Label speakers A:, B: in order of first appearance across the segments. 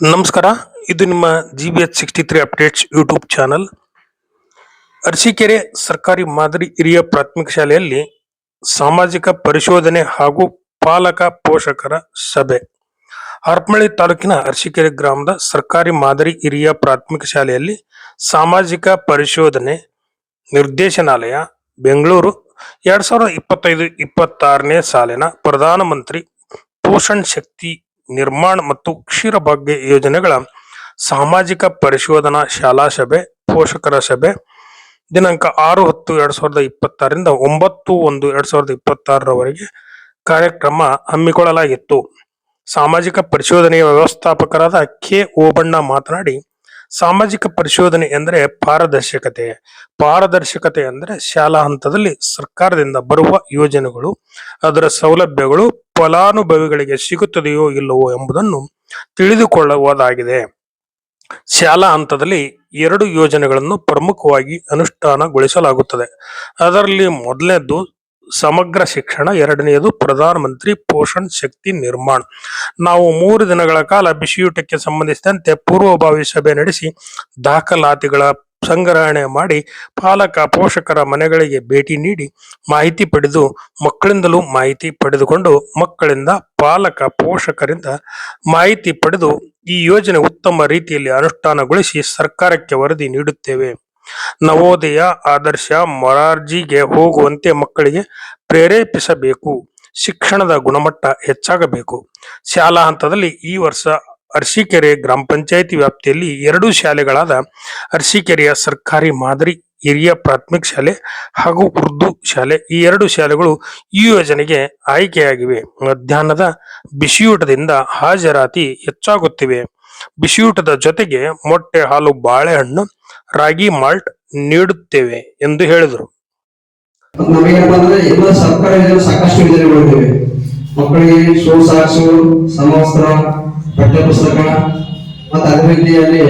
A: ನಮಸ್ಕಾರ. ಇದು ನಿಮ್ಮ G B H sixty three updates YouTube channel Arsikere ಸರ್ಕಾರಿ ಮಾದರಿ ಹಿರಿಯ ಪ್ರಾಥಮಿಕ ಶಾಲೆಯಲ್ಲಿ ಸಾಮಾಜಿಕ ಪರಿಶೋಧನೆ ಹಾಗೂ ಪಾಲಕ ಪೋಷಕರ ಸಭೆ. ಹರಪನಹಳ್ಳಿ ತಾಲೂಕಿನ ಅರಸೀಕೆರೆ ಗ್ರಾಮದ ಸರ್ಕಾರಿ ಮಾದರಿ ಹಿರಿಯ ಪ್ರಾಥಮಿಕ ಶಾಲೆಯಲ್ಲಿ ಸಾಮಾಜಿಕ ಪರಿಶೋಧನೆ ನಿರ್ದೇಶನಾಲಯ, ಬೆಂಗಳೂರು ಎರಡ್ ಸಾವಿರದ ಇಪ್ಪತ್ತೈದು ಇಪ್ಪತ್ತಾರನೇ ಸಾಲಿನ ಪ್ರಧಾನಮಂತ್ರಿ ಪೋಷಣ್ ಶಕ್ತಿ ನಿರ್ಮಾಣ ಮತ್ತು ಕ್ಷೀರ ಭಾಗ್ಯ ಯೋಜನೆಗಳ ಸಾಮಾಜಿಕ ಪರಿಶೋಧನಾ ಶಾಲಾ ಸಭೆ, ಪೋಷಕರ ಸಭೆ. ದಿನಾಂಕ ಆರು ಹತ್ತು ಎರಡ್ ಸಾವಿರದ ಇಪ್ಪತ್ತಾರರಿಂದ ಒಂಬತ್ತು ಒಂದು ಎರಡ್ ಸಾವಿರದ ಇಪ್ಪತ್ತಾರರವರೆಗೆ ಕಾರ್ಯಕ್ರಮ ಹಮ್ಮಿಕೊಳ್ಳಲಾಗಿತ್ತು. ಸಾಮಾಜಿಕ ಪರಿಶೋಧನೆಯ ವ್ಯವಸ್ಥಾಪಕರಾದ ಕೆ ಓಬಣ್ಣ ಮಾತನಾಡಿ ಸಾಮಾಜಿಕ ಪರಿಶೋಧನೆ ಎಂದರೆ ಪಾರದರ್ಶಕತೆ. ಪಾರದರ್ಶಕತೆ ಅಂದರೆ ಶಾಲಾ ಹಂತದಲ್ಲಿ ಸರ್ಕಾರದಿಂದ ಬರುವ ಯೋಜನೆಗಳು, ಅದರ ಸೌಲಭ್ಯಗಳು ಫಲಾನುಭವಿಗಳಿಗೆ ಸಿಗುತ್ತದೆಯೋ ಇಲ್ಲವೋ ಎಂಬುದನ್ನು ತಿಳಿದುಕೊಳ್ಳುವುದಾಗಿದೆ. ಶಾಲಾ ಹಂತದಲ್ಲಿ ಎರಡು ಯೋಜನೆಗಳನ್ನು ಪ್ರಮುಖವಾಗಿ ಅನುಷ್ಠಾನಗೊಳಿಸಲಾಗುತ್ತದೆ. ಅದರಲ್ಲಿ ಮೊದಲನೇದು ಸಮಗ್ರ ಶಿಕ್ಷಣ, ಎರಡನೆಯದು ಪ್ರಧಾನಮಂತ್ರಿ ಪೋಷಣ್ ಶಕ್ತಿ ನಿರ್ಮಾಣ. ನಾವು ಮೂರು ದಿನಗಳ ಕಾಲ ಬಿಸಿಯೂಟಕ್ಕೆ ಸಂಬಂಧಿಸಿದಂತೆ ಪೂರ್ವಭಾವಿ ಸಭೆ ನಡೆಸಿ ದಾಖಲಾತಿಗಳ ಸಂಗ್ರಹಣೆ ಮಾಡಿ ಪಾಲಕ, ಪೋಷಕರ ಮನೆಗಳಿಗೆ ಭೇಟಿ ನೀಡಿ ಮಾಹಿತಿ ಪಡೆದು ಮಕ್ಕಳಿಂದಲೂ ಮಾಹಿತಿ ಪಡೆದುಕೊಂಡು ಮಕ್ಕಳಿಂದ ಪಾಲಕ, ಪೋಷಕರಿಂದ ಮಾಹಿತಿ ಪಡೆದು ಈ ಯೋಜನೆ ಉತ್ತಮ ರೀತಿಯಲ್ಲಿ ಅನುಷ್ಠಾನಗೊಳಿಸಿ ಸರ್ಕಾರಕ್ಕೆ ವರದಿ ನೀಡುತ್ತೇವೆ. ನವೋದಯ ಆದರ್ಶ ಮೊರಾರ್ಜಿಗೆ ಹೋಗುವಂತೆ ಮಕ್ಕಳಿಗೆ ಪ್ರೇರೇಪಿಸಬೇಕು. ಶಿಕ್ಷಣದ ಗುಣಮಟ್ಟ ಹೆಚ್ಚಾಗಬೇಕು. ಶಾಲಾ ಹಂತದಲ್ಲಿ ಈ ವರ್ಷ ಅರಸೀಕೆರೆ ಗ್ರಾಮ ಪಂಚಾಯಿತಿ ವ್ಯಾಪ್ತಿಯಲ್ಲಿ ಎರಡು ಶಾಲೆಗಳಾದ ಅರಸೀಕೆರೆಯ ಸರ್ಕಾರಿ ಮಾದರಿ, ಹಿರಿಯ ಪ್ರಾಥಮಿಕ ಶಾಲೆ ಹಾಗೂ ಉರ್ದು ಶಾಲೆ ಈ ಎರಡು ಶಾಲೆಗಳು ಈ ಯೋಜನೆಗೆ ಆಯ್ಕೆಯಾಗಿವೆ. ಮಧ್ಯಾಹ್ನದ ಬಿಸಿಯೂಟದಿಂದ ಹಾಜರಾತಿ ಹೆಚ್ಚಾಗುತ್ತಿವೆ. ಬಿಸಿಯೂಟದ ಜೊತೆಗೆ ಮೊಟ್ಟೆ, ಹಾಲು, ಬಾಳೆಹಣ್ಣು, ರಾಗಿ, ಮಾಲ್ಟ್ ನೀಡುತ್ತೇವೆ ಎಂದು ಹೇಳಿದರು.
B: ನಮಗೇನಪ್ಪ ಅಂದ್ರೆ ಎಲ್ಲ ಸರ್ಕಾರ ಯೋಜನೆ ಸಾಕಷ್ಟು ಯೋಜನೆಗಳಿವೆ ಮಕ್ಕಳಿಗೆ ಶೂ ಸಾಕ್ಸು ಸಮವಸ್ತ್ರ ಪಠ್ಯಪುಸ್ತಕ ಮತ್ತು ಅದೇ ರೀತಿಯಲ್ಲಿ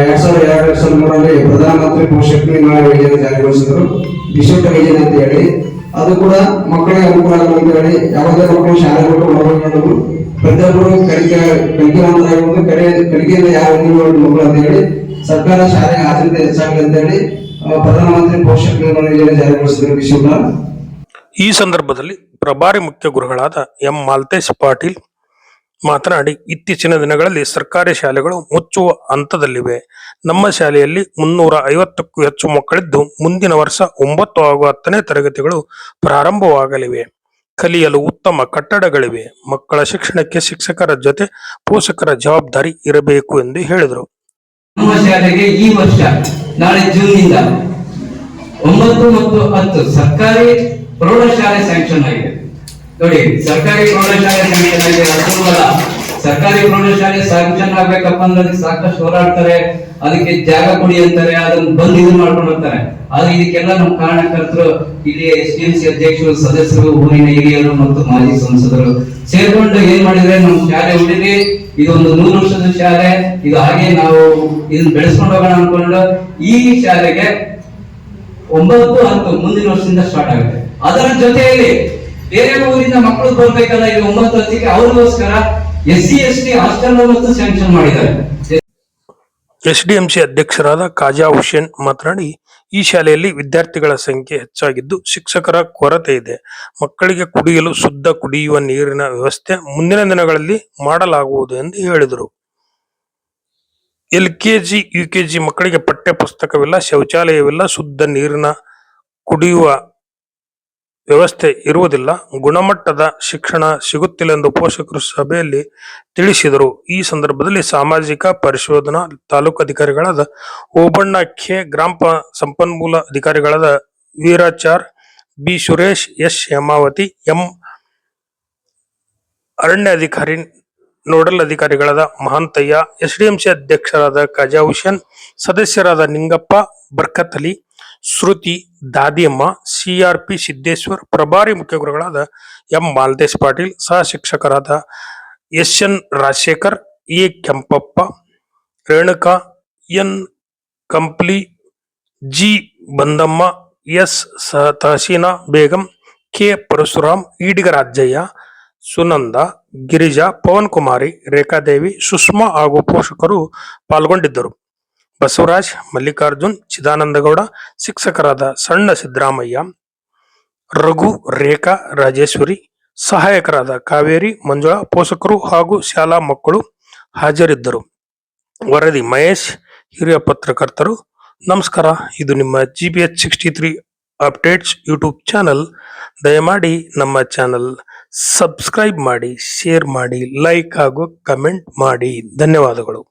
B: ಎರಡ್ ಸಾವಿರದ ಎರಡು, ಎರಡ್ ಸಾವಿರದ ಮೂರರಲ್ಲಿ ಪ್ರಧಾನಮಂತ್ರಿ ಪೋಷಕ ಯೋಜನೆ ಜಾರಿಗೊಳಿಸಿದ್ರು. ವಿಶೇಷ ಯೋಜನೆ ಅಂತ ಹೇಳಿ. ಅದು ಕೂಡ ಮಕ್ಕಳಿಗೆ ಅನುಕೂಲ ಅಂತ ಹೇಳಿ ಯಾವುದೇ ಮಕ್ಕಳು ಶಾಲೆ ಬಿಟ್ಟು ಹೊರಬರೋದು ಪ್ರತಿಯೊಬ್ಬರು ಕಲಿಕೆ ಕಲಿಕೆವಂತರಾಗುವುದು ಕಡೆ ಕಲಿಕೆಯಿಂದ ಯಾವ ಮಕ್ಕಳು ಅಂತ ಹೇಳಿ ಸರ್ಕಾರ ಶಾಲೆಗೆ ಆದ್ಯತೆ ಹೆಚ್ಚಾಗಲಿ ಅಂತ ಹೇಳಿ ಪ್ರಧಾನಮಂತ್ರಿ ಪೋಷಕ ಯೋಜನೆ ಜಾರಿಗೊಳಿಸಿದ್ರು ವಿಶ್ವ
A: ಈ ಸಂದರ್ಭದಲ್ಲಿ ಪ್ರಭಾರಿ ಮುಖ್ಯ ಗುರುಗಳಾದ ಎಂ ಮಾಲ್ತೇಶ್ ಪಾಟೀಲ್ ಮಾತನಾಡಿ, ಇತ್ತೀಚಿನ ದಿನಗಳಲ್ಲಿ ಸರ್ಕಾರಿ ಶಾಲೆಗಳು ಮುಚ್ಚುವ ಹಂತದಲ್ಲಿವೆ. ನಮ್ಮ ಶಾಲೆಯಲ್ಲಿ ಮುನ್ನೂರ ಐವತ್ತಕ್ಕೂ ಹೆಚ್ಚು ಮಕ್ಕಳಿದ್ದು ಮುಂದಿನ ವರ್ಷ ಒಂಬತ್ತು ಹಾಗೂ ಹತ್ತನೇ ತರಗತಿಗಳು ಪ್ರಾರಂಭವಾಗಲಿವೆ. ಕಲಿಯಲು ಉತ್ತಮ ಕಟ್ಟಡಗಳಿವೆ. ಮಕ್ಕಳ ಶಿಕ್ಷಣಕ್ಕೆ ಶಿಕ್ಷಕರ ಜೊತೆ ಪೋಷಕರ ಜವಾಬ್ದಾರಿ ಇರಬೇಕು ಎಂದು ಹೇಳಿದರು.
C: ಈ ವರ್ಷ ನಾಳೆ ಜೂನ್ನಿಂದ ಒಂಬತ್ತು ಮತ್ತು ಹತ್ತು ಸರ್ಕಾರಿ ಪ್ರೌಢಶಾಲೆ ಸ್ಯಾಂಕ್ಷನ್ ಆಗಿದೆ. ನೋಡಿ, ಸರ್ಕಾರಿ ಪ್ರೌಢಶಾಲೆ ಸ್ಯಾಂಕ್ಷನ್ ಆಗಿದೆ ಸರ್ಕಾರಿ ಪ್ರೌಢಶಾಲೆ ಸ್ಯಾಂಕ್ಷನ್ ಆಗ್ಬೇಕಪ್ಪ ಅಂದ್ರೆ ಸಾಕಷ್ಟು ಹೋರಾಡ್ತಾರೆ, ಅದಕ್ಕೆ ಜಾಗ ಕೊಡಿ ಅಂತಾರೆ, ಅದನ್ನ ಬಂದ್ ಇದು ಮಾಡ್ಕೊಂಡು ಹೋಗ್ತಾರೆ. ಆದ್ರೆ ಇದಕ್ಕೆಲ್ಲ ನಮ್ಮ ಕಾರಣಕರ್ತರು ಇಲ್ಲಿ ಎಸ್ ಡಿ ಎಂ ಸಿ ಅಧ್ಯಕ್ಷರು, ಸದಸ್ಯರು, ಊರಿನ ಹಿರಿಯರು ಮತ್ತು ಮಾಜಿ ಸಂಸದರು ಸೇರ್ಕೊಂಡು ಏನ್ ಮಾಡಿದ್ರೆ ನಮ್ಮ ಶಾಲೆ ಉಳಿರಿ ಇದೊಂದು ನೂರು ವರ್ಷದ ಶಾಲೆ, ಇದು ಹಾಗೆ ನಾವು ಇದನ್ನ ಬೆಳೆಸ್ಕೊಂಡು ಹೋಗೋಣ ಅನ್ಕೊಂಡು ಈ ಶಾಲೆಗೆ ಒಂಬತ್ತು ಹತ್ತು ಮುಂದಿನ ವರ್ಷದಿಂದ ಸ್ಟಾರ್ಟ್ ಆಗುತ್ತೆ. ಅದರ ಜೊತೆಯಲ್ಲಿ ಬೇರೆ ಊರಿಂದ ಮಕ್ಕಳು ಬರ್ಬೇಕಲ್ಲ ಇದು ಒಂಬತ್ತು ಹತ್ತಿಗೆ ಅವ್ರಿಗೋಸ್ಕರ ಎಸ್ ಸಿ
A: ಎಸ್ಡಿಎಂಸಿ ಅಧ್ಯಕ್ಷರಾದ ಖಾಜಾ ಹುಸೇನ್ ಮಾತನಾಡಿ, ಈ ಶಾಲೆಯಲ್ಲಿ ವಿದ್ಯಾರ್ಥಿಗಳ ಸಂಖ್ಯೆ ಹೆಚ್ಚಾಗಿದ್ದು ಶಿಕ್ಷಕರ ಕೊರತೆ ಇದೆ. ಮಕ್ಕಳಿಗೆ ಕುಡಿಯಲು ಶುದ್ಧ ಕುಡಿಯುವ ನೀರಿನ ವ್ಯವಸ್ಥೆ ಮುಂದಿನ ದಿನಗಳಲ್ಲಿ ಮಾಡಲಾಗುವುದು ಎಂದು ಹೇಳಿದರು. ಎಲ್ ಕೆಜಿ ಯು ಕೆಜಿ ಮಕ್ಕಳಿಗೆ ಪಠ್ಯ ಪುಸ್ತಕವಿಲ್ಲ ಶೌಚಾಲಯವಿಲ್ಲ, ಶುದ್ಧ ನೀರಿನ ಕುಡಿಯುವ ವ್ಯವಸ್ಥೆ ಇರುವುದಿಲ್ಲ. ಗುಣಮಟ್ಟದ ಶಿಕ್ಷಣ ಸಿಗುತ್ತಿಲ್ಲ ಎಂದು ಪೋಷಕರು ಸಭೆಯಲ್ಲಿ ತಿಳಿಸಿದರು. ಈ ಸಂದರ್ಭದಲ್ಲಿ ಸಾಮಾಜಿಕ ಪರಿಶೋಧನಾ ತಾಲೂಕು ಅಧಿಕಾರಿಗಳಾದ ಓಬಣ್ಣ ಖೆ ಗ್ರಾಮ ಸಂಪನ್ಮೂಲ ಅಧಿಕಾರಿಗಳಾದ Veerachar B. Suresh, S. Hemavathi, M. ಅರಣ್ಯ ಅಧಿಕಾರಿ ನೋಡಲ್ ಅಧಿಕಾರಿಗಳಾದ ಮಹಾಂತಯ್ಯ ಎಸ್ಡಿಎಂಸಿ ಅಧ್ಯಕ್ಷರಾದ ಖಜಾ ಹುಸೇನ್, ಸದಸ್ಯರಾದ ನಿಂಗಪ್ಪ, ಬರ್ಕತ್ ಅಲಿ ಶ್ರುತಿ, ದಾದಿಯಮ್ಮ ಸಿಆರ್ಪಿ ಸಿದ್ದೇಶ್ವರ್, ಪ್ರಭಾರಿ ಮುಖ್ಯ ಗುರುಗಳಾದ ಎಂ ಮಾಲ್ದೇಶ್ ಪಾಟೀಲ್, ಸಹ ಶಿಕ್ಷಕರಾದ S N Rajashekhar, A Kempappa, Renuka, N Kampli, G Bandamma, S Tahseena Begum, K Parashuram Idiga Rajaiah Sunanda, Girija, Pavan Kumari, Rekhadevi, Sushma ಹಾಗೂ ಪೋಷಕರು ಪಾಲ್ಗೊಂಡಿದ್ದರು. ಬಸವರಾಜ್, ಮಲ್ಲಿಕಾರ್ಜುನ್, ಚಿದಾನಂದಗೌಡ, ಶಿಕ್ಷಕರಾದ ಸಣ್ಣ ಸಿದ್ದರಾಮಯ್ಯ, ರಘು, ರೇಖಾ, ರಾಜೇಶ್ವರಿ, ಸಹಾಯಕರಾದ ಕಾವೇರಿ, ಮಂಜುಳಾ, ಪೋಷಕರು ಹಾಗೂ ಶಾಲಾ ಮಕ್ಕಳು ಹಾಜರಿದ್ದರು. ವರದಿ ಮಹೇಶ್, ಹಿರಿಯ ಪತ್ರಕರ್ತರು, ನಮಸ್ಕಾರ. ಇದು ನಿಮ್ಮ G B H sixty three updates YouTube channel. ದಯಮಾಡಿ ನಮ್ಮ ಚಾನಲ್ ಸಬ್ಸ್ಕ್ರೈಬ್ ಮಾಡಿ, ಶೇರ್ ಮಾಡಿ, ಲೈಕ್ ಹಾಗೂ ಕಮೆಂಟ್ ಮಾಡಿ. ಧನ್ಯವಾದಗಳು.